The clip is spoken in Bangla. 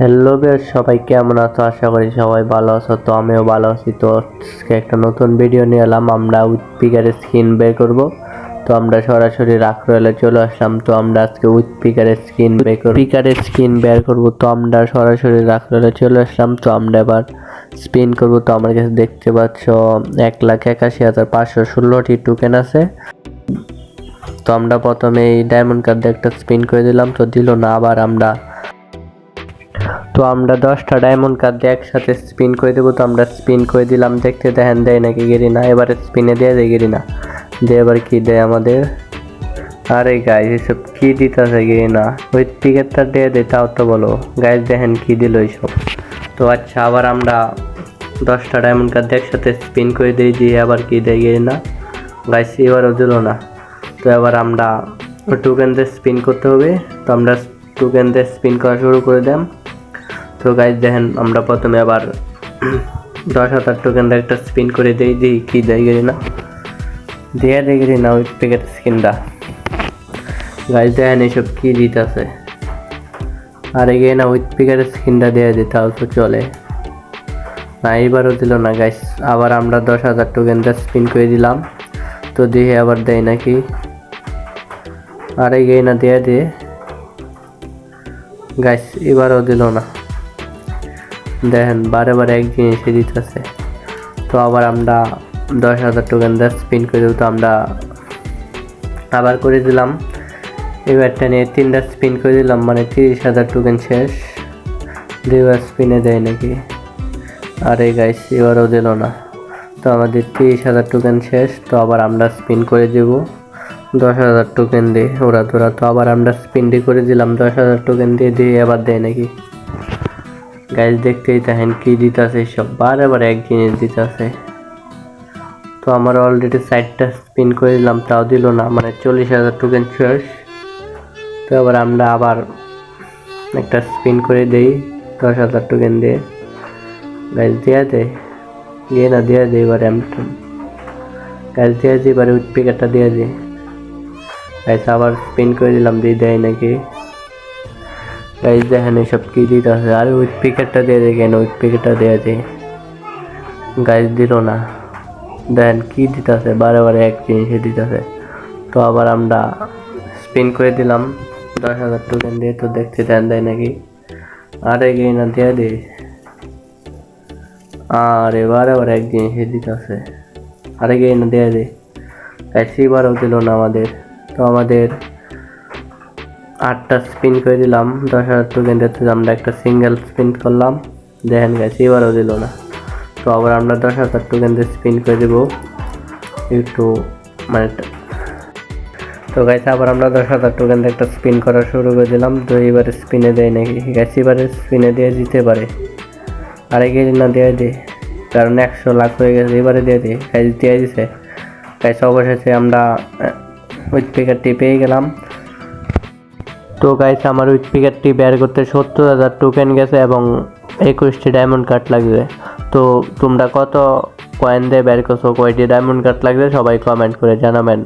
হ্যালো বেশ সবাই কেমন আছো? আশা করি সবাই ভালো আছো, তো আমিও ভালো আছি। তো আজকে একটা নতুন ভিডিও নিয়ে এলাম, আমরা উইথ পিকারের স্কিন বের করব। তো আমরা সরাসরি রাখরোলে চলে আসলাম, তো আমরা আজকে উইথ পিকারের স্কিন বের করব। পিকারের স্কিন বের করব, তো আমরা সরাসরি রাখরোলে চলে আসলাম, তো আমরা এবার স্পিন করব। তো আমার কাছে দেখতে পাচ্ছ, এক লাখ একাশি হাজার পাঁচশো ষোলোটি টোকেন আছে। তো আমরা প্রথমে এই ডায়মন্ড কার্ড একটা স্পিন করে দিলাম, তো দিল না, আবার আমরা তো আমরা দশটা ডায়মন্ড কার্ড দিয়ে একসাথে স্পিন করে দেবো। তো আমরা স্পিন করে দিলাম, দেখতে দেখেন দেয় নাকি গেরি না এবারে স্পিনে দিয়ে দেয় গেরি না দিয়ে এবার কি দেয় আমাদের? আরে গাইজ এসব কি দিতেছে গেরি না ওই টিকিটটা দিয়ে দেয় তাও তো বলো। গাইজ দেখেন কি দিল এইসব। তো আচ্ছা আবার আমরা দশটা ডায়মন্ড কার্ড দিয়ে একসাথে স্পিন করে দিই, দিয়ে আবার কি দেয় গেরি না গাইজ এবারও দিল না। তো এবার আমরা টোকেন দিয়ে স্পিন করতে হবে। তো আমরা টোকেন দিয়ে স্পিন করা শুরু করে দিলাম তো গাইজ দেখেন, আমরা প্রথমে আবার দশ হাজার টোকেন একটা স্পিন করে দিই দিই কি দেয় গেলি না। দিয়ে দেয় গেলি না, ওই প্যাকেট স্কিনটা গাইজ দেখেন এইসব কি দিতেছে আর এগিয়ে না উইথ পিকারের স্কিনটা দিয়ে দিতে তো চলে। না, এইবারও দিল না গাইস আবার আমরা দশ হাজার টোকেন দিয়ে স্পিন করে দিলাম। তো দিয়ে আবার দেয় নাকি। আর এগিয়ে না, দিয়ে দিয়ে গাইস এবারও দিল না। দেখেন, বারে বারে এক জিনিসই দিতেছে। তো আবার আমরা দশ হাজার টোকেন দিয়ে স্পিন করে দেবো, তো আমরা আবার করে দিলাম। এবারটা নিয়ে তিনটা স্পিন করে দিলাম মানে তিরিশ হাজার টোকেন শেষ। দুইবার স্পিনে দেয় নাকি? আরে গাইস এবারও দিল না। তো আমাদের তিরিশ হাজার টোকেন শেষ, তো আবার আমরা স্পিন করে দেব। দশ হাজার টোকেন দিয়ে, ওরা তোরা, তো আবার আমরা স্পিনটি করে দিলাম, দশ হাজার টোকেন দিয়ে দিয়ে আবার দেয় নাকি? গাইজ দেখতেই দেখেন কি দিতেছে, সব বারে বারে এক জিনিস দিতেছে। তো আমার অলরেডি সাইডটা স্পিন করে দিলাম, তাও দিল না মানে চল্লিশ হাজার টোকেন শেষ। তো আবার আমরা আবার একটা স্পিন করে দেই, দশ হাজার টোকেন দিয়ে। গাইজ দিয়ে দে, দিয়ে না, দিয়ে দে এবারে আমি গাইজ দিয়ে দিই এবারে উইথ পিকারটা দিয়ে দিই গাইজ আবার স্পিন করে দিলাম, দিয়ে দেয় নাকি? গাইজ দেখেন এসব কি দিতে আছে আরে উইথ পিকেটটা দিয়ে দেখেন উইথ পিকেটটা দিয়ে দে গাইজ দিল না। দেখেন কি দিতে আছে বারে বারে এক জিনিসে দিতে আছে তো আবার আমরা স্পিন করে দিলাম। দশ হাজার টোকেন দিয়ে তো দেখতে দেন দেয় নাকি? আরে গিয়ে না, দিয়ে দে। আরে বারে বারে এক জিনিসে দিতে আছে আরে গিয়ে না, দিয়ে দে। গাইজ এবারও দিল না আমাদের। তো আমাদের আটটা স্পিন করে দিলাম, দশ হাজার টোকেন দিতে আমরা একটা সিঙ্গেল স্পিন করলাম, দেখেন গেছে এবারও দিল না। তো আবার আমরা দশ হাজার টোকেন দিয়ে স্পিন করে দেবো, একটু মানে তো গাইছে আবার আমরা দশ হাজার টোকেন একটা স্পিন করা শুরু করে দিলাম, তো এবারে স্পিনে দেয় নাকি? গেছে এবারে স্পিনে দিয়ে দিতে পারে। আরে গেলে না দিয়ে দে কারণ একশো লাখ হয়ে গেছে, এবারে দিয়ে দে গাইজ দিয়ে দিছে। গাইছে অবশেষে আমরা উইথ পিকারটি পেয়ে গেলাম। তো গাইস আমার উইথ পিকারটি বের করতে সত্তর হাজার টোকেন গেছে এবং একুশটি ডায়মন্ড কার্ড লাগবে। তো তোমরা কত কয়েন দিয়ে বের করছ, কয়টি ডায়মন্ড কার্ড লাগবে সবাই কমেন্ট করে জানাবেন।